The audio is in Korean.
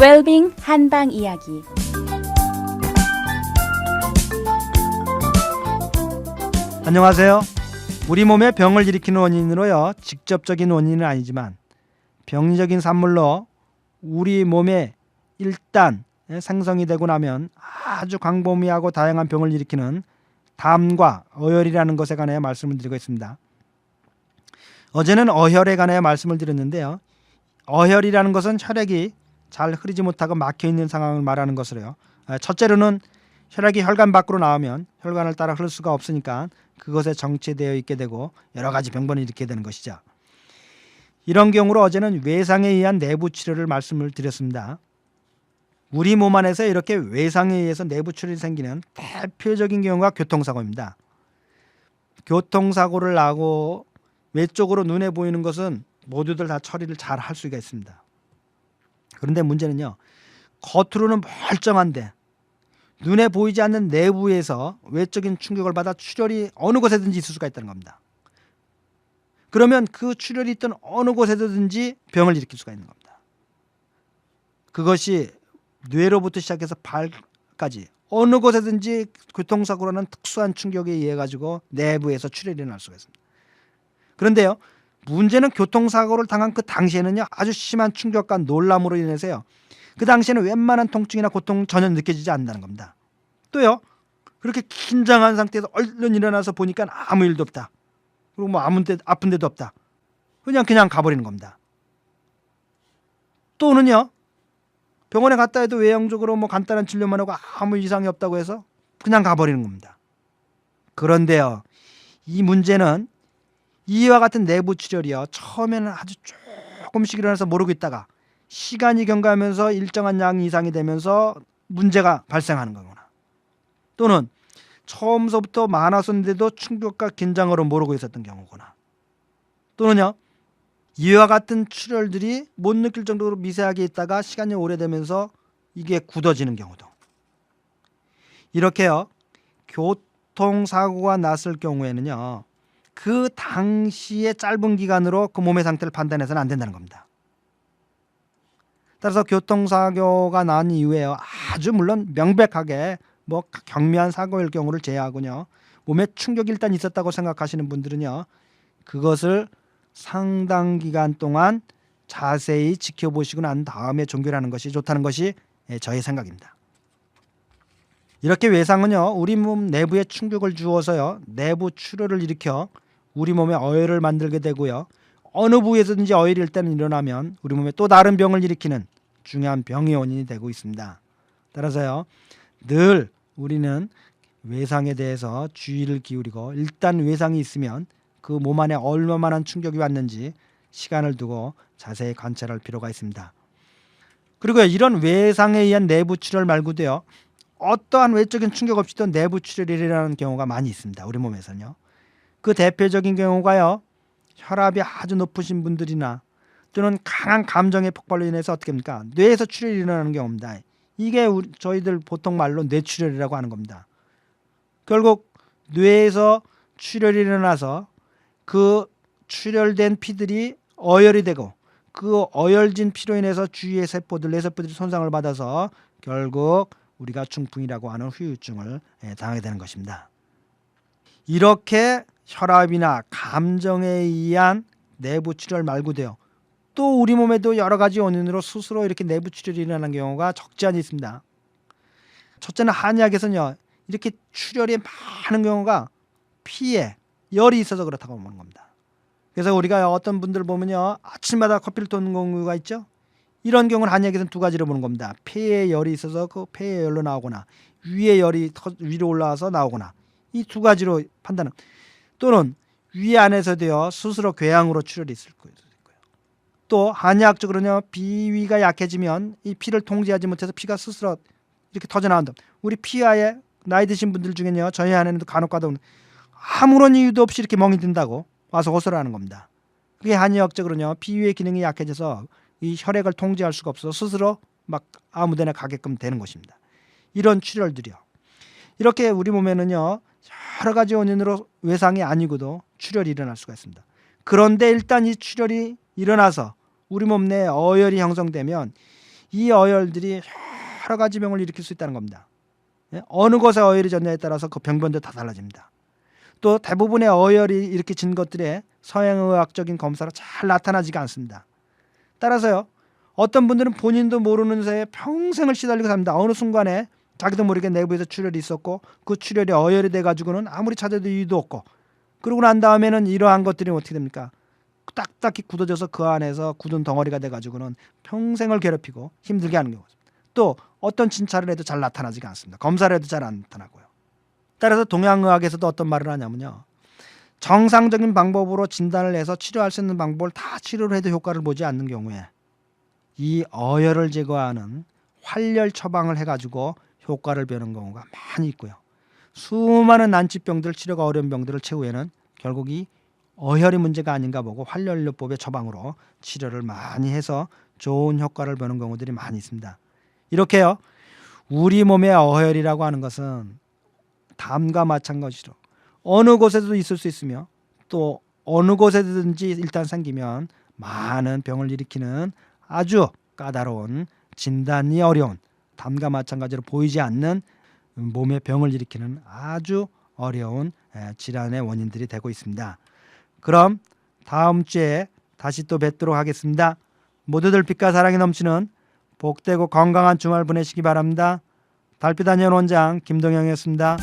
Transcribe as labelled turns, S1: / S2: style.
S1: 웰빙 한방 이야기
S2: 안녕하세요. 우리 몸에 병을 일으키는 원인으로요. 직접적인 원인은 아니지만 병리적인 산물로 우리 몸에 일단 생성이 되고 나면 아주 광범위하고 다양한 병을 일으키는 담과 어혈이라는 것에 관하여 말씀을 드리고 있습니다. 어제는 어혈에 관하여 말씀을 드렸는데요. 어혈이라는 것은 혈액이 잘 흐르지 못하고 막혀 있는 상황을 말하는 것으로요. 아, 첫째로는 혈액이 혈관 밖으로 나오면 혈관을 따라 흐를 수가 없으니까 그것에 정체되어 있게 되고 여러 가지 병변을 일으키게 되는 것이죠. 이런 경우로 어제는 외상에 의한 내부 치료를 말씀을 드렸습니다. 우리 몸 안에서 이렇게 외상에 의해서 내부 출혈이 생기는 대표적인 경우가 교통사고입니다. 교통사고를 나고 외쪽으로 눈에 보이는 것은 모두들 다 처리를 잘 할 수가 있습니다. 그런데 문제는요. 겉으로는 멀쩡한데 눈에 보이지 않는 내부에서 외적인 충격을 받아 출혈이 어느 곳에든지 있을 수가 있다는 겁니다. 그러면 그 출혈이 있던 어느 곳에든지 병을 일으킬 수가 있는 겁니다. 그것이 뇌로부터 시작해서 발까지 어느 곳에든지 교통사고라는 특수한 충격에 의해 가지고 내부에서 출혈이 날 수가 있습니다. 그런데요. 문제는 교통사고를 당한 그 당시에는요. 아주 심한 충격과 놀람으로 인해서요. 그 당시에는 웬만한 통증이나 고통 전혀 느껴지지 않는다는 겁니다. 또요. 그렇게 긴장한 상태에서 얼른 일어나서 보니까 아무 일도 없다. 그리고 뭐 아무 데 아픈 데도 없다. 그냥 그냥 가버리는 겁니다. 또는요. 병원에 갔다 해도 외형적으로 뭐 간단한 진료만 하고 아무 이상이 없다고 해서 그냥 가버리는 겁니다. 그런데요. 이 문제는 이와 같은 내부 출혈이요. 처음에는 아주 조금씩 일어나서 모르고 있다가 시간이 경과하면서 일정한 양 이상이 되면서 문제가 발생하는 거구나. 또는 처음서부터 많았었는데도 충격과 긴장으로 모르고 있었던 경우구나. 또는요. 이와 같은 출혈들이 못 느낄 정도로 미세하게 있다가 시간이 오래되면서 이게 굳어지는 경우도. 이렇게요. 교통사고가 났을 경우에는요. 그 당시의 짧은 기간으로 그 몸의 상태를 판단해서는 안 된다는 겁니다. 따라서 교통사고가 난 이후에 아주 물론 명백하게 뭐 경미한 사고일 경우를 제외하고요. 몸에 충격이 일단 있었다고 생각하시는 분들은요. 그것을 상당 기간 동안 자세히 지켜보시고 난 다음에 종결하는 것이 좋다는 것이 예, 저의 생각입니다. 이렇게 외상은요. 우리 몸 내부에 충격을 주어서요. 내부 출혈을 일으켜 우리 몸에 어혈을 만들게 되고요. 어느 부위에서든지 어혈이 일단 일어나면 우리 몸에 또 다른 병을 일으키는 중요한 병의 원인이 되고 있습니다. 따라서요. 늘 우리는 외상에 대해서 주의를 기울이고 일단 외상이 있으면 그 몸 안에 얼마만한 충격이 왔는지 시간을 두고 자세히 관찰할 필요가 있습니다. 그리고 이런 외상에 의한 내부 출혈 말고도요. 어떠한 외적인 충격 없이도 내부 출혈이 일어나는 경우가 많이 있습니다. 우리 몸에서는요. 그 대표적인 경우가요. 혈압이 아주 높으신 분들이나 또는 강한 감정의 폭발로 인해서 어떻게 합니까? 뇌에서 출혈이 일어나는 경우입니다. 이게 우리, 저희들 보통 말로 뇌출혈이라고 하는 겁니다. 결국 뇌에서 출혈이 일어나서 그 출혈된 피들이 어혈이 되고 그 어혈진 피로 인해서 주위의 세포들, 뇌세포들이 손상을 받아서 결국 우리가 중풍이라고 하는 후유증을 예, 당하게 되는 것입니다. 이렇게 혈압이나 감정에 의한 내부 출혈 말고도요. 또 우리 몸에도 여러 가지 원인으로 스스로 이렇게 내부 출혈이 일어나는 경우가 적지 않이 있습니다. 첫째는 한의학에서는요. 이렇게 출혈이 많은 경우가 피에 열이 있어서 그렇다고 보는 겁니다. 그래서 우리가 어떤 분들 보면요. 아침마다 커피를 토는 경우가 있죠. 이런 경우는 한의학에서는 두 가지로 보는 겁니다. 폐에 열이 있어서 그 폐에 열로 나오거나 위에 열이 터- 위로 올라와서 나오거나 이 두 가지로 판단은 또는 위 안에서도요 스스로 궤양으로 출혈이 있을 거예요. 또 한의학적으로는요 비위가 약해지면 이 피를 통제하지 못해서 피가 스스로 이렇게 터져 나온다. 우리 피하에 나이 드신 분들 중에는요 저희 안에는 간혹가다 아무런 이유도 없이 이렇게 멍이 든다고 와서 호소하는 겁니다. 그게 한의학적으로는요 비위의 기능이 약해져서 이 혈액을 통제할 수가 없어서 스스로 막 아무데나 가게끔 되는 것입니다. 이런 출혈들이요. 이렇게 우리 몸에는요 여러 가지 원인으로 외상이 아니고도 출혈이 일어날 수가 있습니다. 그런데 일단 이 출혈이 일어나서 우리 몸 내에 어혈이 형성되면 이 어혈들이 여러 가지 병을 일으킬 수 있다는 겁니다. 예? 어느 곳에 어혈이 졌냐에 따라서 그 병변도 다 달라집니다. 또 대부분의 어혈이 이렇게 진 것들의 서양의학적인 검사로 잘 나타나지가 않습니다. 따라서요. 어떤 분들은 본인도 모르는 새에 평생을 시달리고 삽니다. 어느 순간에 자기도 모르게 내부에서 출혈이 있었고 그 출혈이 어혈이 돼 가지고는 아무리 찾아도 이유도 없고 그러고 난 다음에는 이러한 것들이 어떻게 됩니까? 딱딱히 굳어져서 그 안에서 굳은 덩어리가 돼 가지고는 평생을 괴롭히고 힘들게 하는 있습니다. 또 어떤 진찰을 해도 잘 나타나지가 않습니다. 검사를 해도 잘 안 나타나고요. 따라서 동양의학에서도 어떤 말을 하냐면요. 정상적인 방법으로 진단을 해서 치료할 수 있는 방법을 다 치료를 해도 효과를 보지 않는 경우에 이 어혈을 제거하는 활열 처방을 해가지고 효과를 보는 경우가 많이 있고요. 수많은 난치병들 치료가 어려운 병들을 최후에는 결국 이 어혈이 문제가 아닌가 보고 활열요법의 처방으로 치료를 많이 해서 좋은 효과를 보는 경우들이 많이 있습니다. 이렇게요. 우리 몸의 어혈이라고 하는 것은 담과 마찬가지로 어느 곳에도 있을 수 있으며 또 어느 곳에든지 일단 생기면 많은 병을 일으키는 아주 까다로운 진단이 어려운 담과 마찬가지로 보이지 않는 몸의 병을 일으키는 아주 어려운 에, 질환의 원인들이 되고 있습니다. 그럼 다음 주에 다시 또 뵙도록 하겠습니다. 모두들 빛과 사랑이 넘치는 복되고 건강한 주말 보내시기 바랍니다. 달빛 안녕 원장 김동영이었습니다.